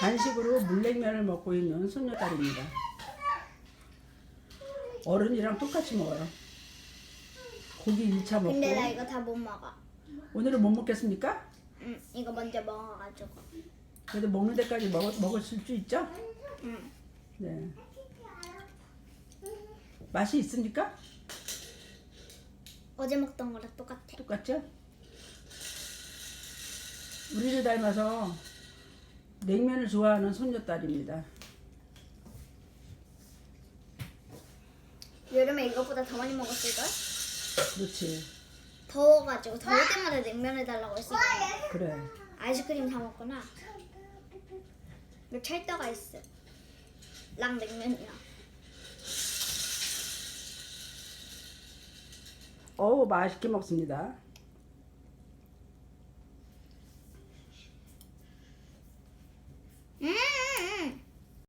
간식으로 물냉면을 먹고 있는 손녀딸입니다. 어른이랑 똑같이 먹어요. 고기 1차 먹고 근데 나 이거 다 못 먹어. 오늘은 못 먹겠습니까? 응, 이거 먼저 먹어가지고. 그래도 먹는 데까지 먹, 먹으실 수 있죠? 응. 네. 맛이 있습니까? 어제 먹던 거랑 똑같아. 똑같죠? 우리를 닮아서 냉면을 좋아하는 손녀딸입니다. 여름에 이것보다 더 많이 먹었을걸? 그렇지. 더워가지고 더울 때마다 냉면 해달라고 했어. 그래. 아이스크림 사 먹구나. 이거 찰떡가 있어. 랑 냉면이야. 어우, 맛있게 먹습니다.